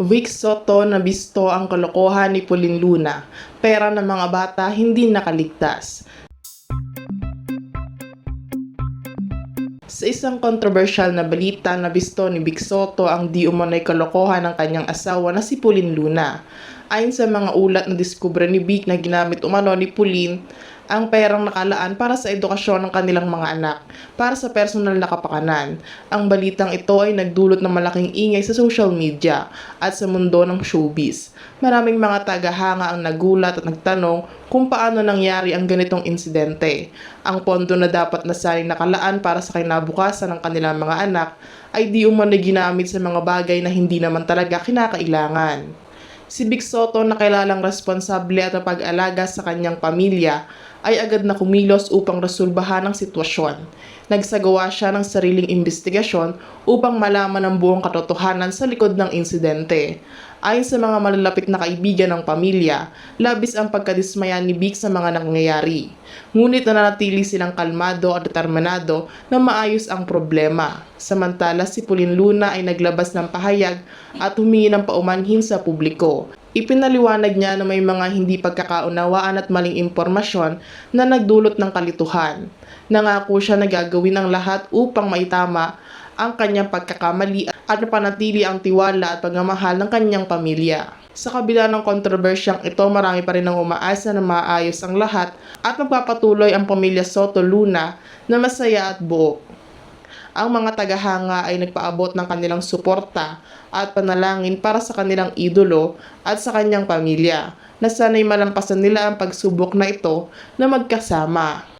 Vic Soto na bisto ang kalokohan ni Pauline Luna. Pera ng mga bata hindi nakaligtas. Sa isang controversial na balita na bisto ni Vic Soto ang di umano'y kalokohan ng kanyang asawa na si Pauline Luna. Ayon sa mga ulat na diskubre ni Vic na ginamit umano ni Pauline ang perang nakalaan para sa edukasyon ng kanilang mga anak, para sa personal na kapakanan. Ang balitang ito ay nagdulot ng malaking ingay sa social media at sa mundo ng showbiz. Maraming mga tagahanga ang nagulat at nagtanong kung paano nangyari ang ganitong insidente. Ang pondo na dapat na saling nakalaan para sa kinabukasan ng kanilang mga anak ay di umano ginamit sa mga bagay na hindi naman talaga kinakailangan. Si Big Soto na kilalang responsable at pag-alaga sa kanyang pamilya ay agad na kumilos upang resolbahan ang sitwasyon. Nagsagawa siya ng sariling investigasyon upang malaman ang buong katotohanan sa likod ng insidente. Ayon sa mga malalapit na kaibigan ng pamilya, labis ang pagkadismaya ni Vic sa mga nangyayari. Ngunit nananatili silang kalmado at determinado na maayos ang problema. Samantala si Pauline Luna ay naglabas ng pahayag at humingi ng paumanhin sa publiko. Ipinaliwanag niya na may mga hindi pagkakaunawaan at maling impormasyon na nagdulot ng kalituhan. Nangako siya na gagawin ang lahat upang maitama ang kanyang pagkakamali at mapanatili ang tiwala at pagmamahal ng kanyang pamilya. Sa kabila ng kontrobersyang ito, marami pa rin ang umaasa na maayos ang lahat at magpapatuloy ang pamilya Soto Luna na masaya at buo. Ang mga tagahanga ay nagpaabot ng kanilang suporta at panalangin para sa kanilang idolo at sa kanyang pamilya na sana'y malampasan nila ang pagsubok na ito na magkasama.